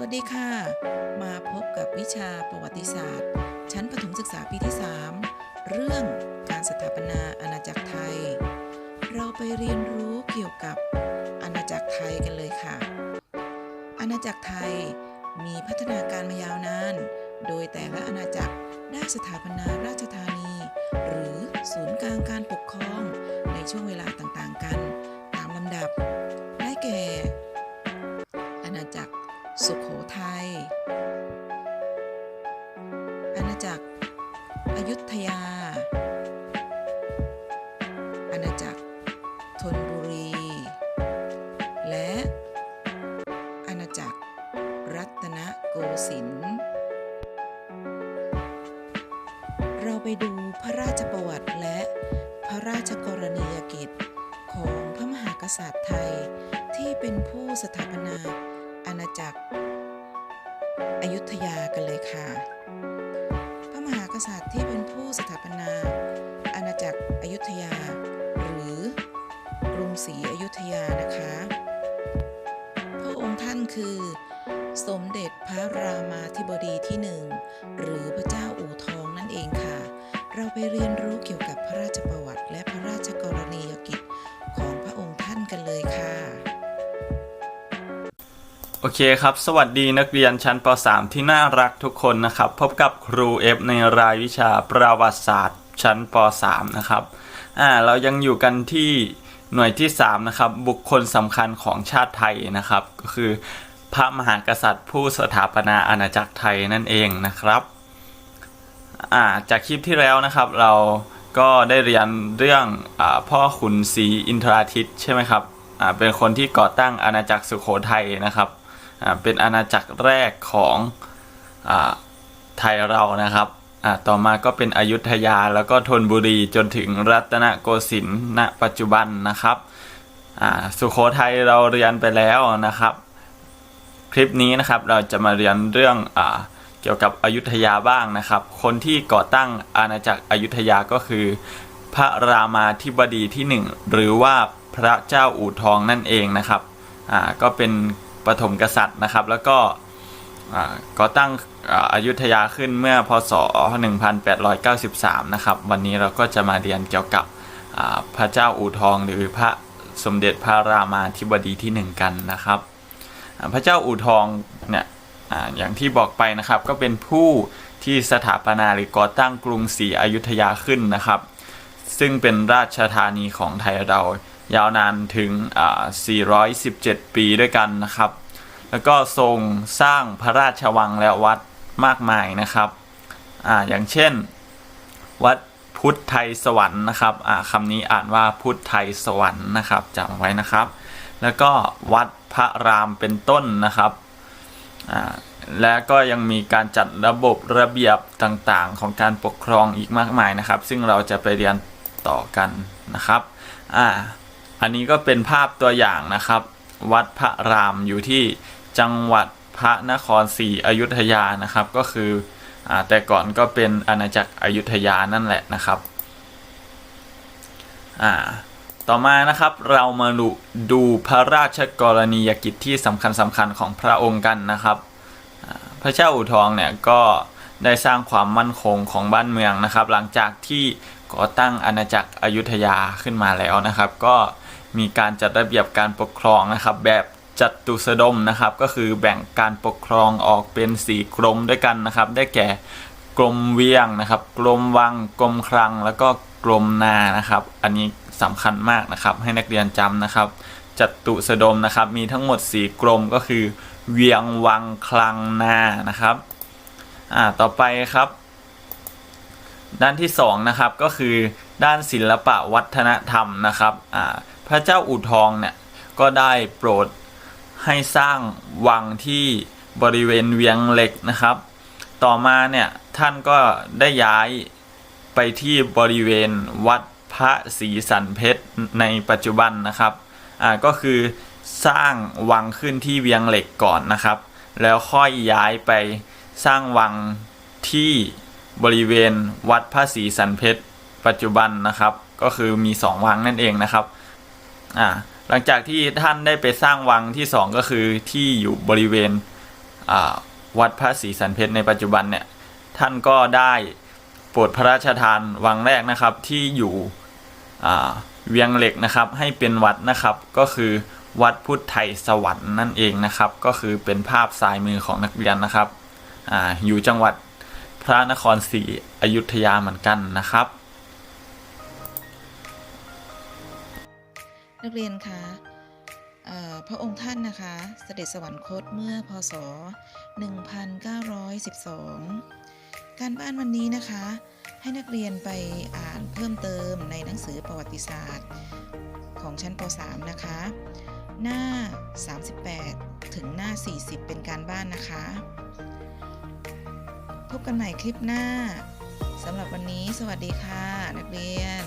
วัสดีค่ะ มาพบกับวิชาประวัติศาสตร์ ชั้นประถมศึกษาปีที่ 3 เรื่องการสถาปนาอาณาจักรไทย เราไปเรียนรู้เกี่ยวกับอาณาจักรไทยกันเลยค่ะ อาณาจักรไทยมีพัฒนาการมายาวนาน โดยแต่ละอาณาจักรได้สถาปนาราชธานี หรือศูนย์กลางการปกครองในช่วงเวลาต่างๆกัน อาณาจักรอยุธยา อาณาจักรธนบุรี และอาณาจักรรัตนโกสินทร์เราไปดูพระราชประวัติและพระราชกรณียกิจของพระมหากษัตริย์ไทยที่เป็นผู้สถาปนาอาณาจักรอยุธยากันเลยค่ะ ษัตริย์ที่เป็นผู้สถาปนา อาณาจักรอยุธยา หรือกรุงศรีอยุธยานะคะ พระองค์ท่านคือ สมเด็จพระรามาธิบดีที่หนึ่ง โอเคครับ สวัสดีนักเรียนชั้นป .3 ที่น่ารักทุกคนนะครับ พบกับครูเอฟในรายวิชาประวัติศาสตร์ ชั้นป .3 นะครับอ่าเรายังอยู่กันที่หน่วยที่ 3 นะครับ บุคคลสำคัญของชาติไทยนะครับ ก็คือ พระมหากษัตริย์ ผู้สถาปนาอาณาจักรไทยนั่นเองนะครับอ่าจากคลิปที่แล้วนะครับ เราก็ได้เรียนเรื่องอพ่อขุนศรีอินทราทิตใช่ไหมครับอ่าเป็นคนที่ก่อตั้งอาณาจักรสุโขทัยนะครับ เป็นอาณาจักรแรกของอไทยเรานะครับ ต่อมาก็เป็นอยุธยาแล้วก็ธนบุรีจนถึงรัตนโกสินทร์ณปัจจุบันนะครับ สุโขทัยเราเรียนไปแล้วนะครับ คลิปนี้นะครับเราจะมาเรียนเรื่องอเกี่ยวกับอยุธยาบ้างนะครับ คนที่ก่อตั้งอาณาจักรอยุธยาก็คือ พระรามาธิบดีที่หนึ่งหรือว่าพระเจ้าอู่ทองนั่นเองนะครับ ก็เป็น ฐมกษัตริย์นะครับ แล้วก็ก่อตั้งอายุทยาขึ้นเมื่อพศ 1893 นะครับ วันนี้เราก็จะมาเรียนเกี่ยวกับพระเจ้าอู่ทองหรือพระสมเด็จพระรามาธิบดีที่หนึ่งกันนะครับ พระเจ้าอู่ทองเนี่ยออย่างที่บอกไปนะครับก็เป็นผู้ที่สถาปนาหรือก่อตั้งกรุงศรีอยุธยาขึ้นนะครับ ซึ่งเป็นราชธานีของไทยเรา ยาวนานถึง 417 ปีด้วยกันนะครับ แล้วก็ทรงสร้างพระราชวังและวัดมากมายนะครับออย่างเช่น วัดพุทธไทยสวรรค์นะครับคำนี้อ่านว่าพุทธไทยสวรรค์นะครับจำไว้นะครับ แล้วก็วัดพระรามเป็นต้นนะครับและก็ยังมีการจัดระบบระเบียบต่างๆ ของการปกครองอีกมากมายนะครับ ซึ่งเราจะไปเรียนต่อกันนะครับ อ่า อันนี้ก็เป็นภาพตัวอย่างนะครับ วัดพระรามอยู่ที่จังหวัดพระนครศรีอยุธยานะครับ ก็คืออแต่ก่อนก็เป็นอาณาจักรอยุธยานั่นแหละนะครับต่อมานะครับเรามาดูดูพระราชกรณียกิจที่สำคัญสำคัญของพระองค์กันนะครับ พระเจ้าอู่ทองเนี่ยก็ได้สร้างความมั่นคงของบ้านเมืองนะครับ หลังจากที่ก่อตั้งอาณาจักรอยุธยาขึ้นมาแล้วนะครับ ก็ มีการจัดระเบียบการปกครองนะครับ แบบจัตุสดมนะครับ ก็คือแบ่งการปกครองออกเป็นสี่กรมด้วยกันนะครับ ได้แก่กรมเวียงนะครับ กรมวังกรมคลัง แล้วก็กรมนานะครับ อันนี้สำคัญมากนะครับ ให้นักเรียนจำนะครับ จัตุสดมนะครับ มีทั้งหมด 4 กรมก็คือ เวียงวังคลังนานะครับอ่าต่อไปครับ ด้านที่2นะครับก็คือด้านศิลปะวัฒนธรรมนะครับอ่า พระเจ้าอู่ทองเนี่ยก็ได้โปรดให้สร้างวังที่บริเวณเวียงเหล็กนะครับ ต่อมาเนี่ยท่านก็ได้ย้ายไปที่บริเวณวัดพระศรีสันเพชรในปัจจุบันนะครับอ่าก็คือสร้างวังขึ้นที่เวียงเหล็กก่อนนะครับ แล้วค่อยย้ายไปสร้างวังที่บริเวณวัดพระศรีสันเพชรปัจจุบันนะครับ ก็คือมีสองวังนั่นเองนะครับ อ่าหลังจากที่ท่านได้ไปสร้างวังที่สองก็คือที่อยู่บริเวณอ่าวัดพระศรีสันเพชรในปัจจุบันเนี่ยท่านก็ได้โปรดพระราชทานวังแรกนะครับที่อยู่อ่าเวียงเหล็กนะครับให้เป็นวัดนะครับก็คือวัดพุทธไทยสวรรค์นั่นเองนะครับ ก็คือเป็นภาพซ้ายมือของนักเรียนนะครับอาอยู่จังหวัดพระนครศรีอยุธยาเหมือนกันนะครับ นักเรียนคะพระองค์ท่านนะคะเสด็จสวรรคตเมื่อพศ 1912 การบ้านวันนี้นะคะ ให้นักเรียนไปอ่านเพิ่มเติมในหนังสือประวัติศาสตร์ ของชั้นป .3 นะคะ หน้า 38 ถึงหน้า 40 เป็นการบ้านนะคะ พบกันใหม่คลิปหน้าสำหรับวันนี้สวัสดีค่ะ นักเรียน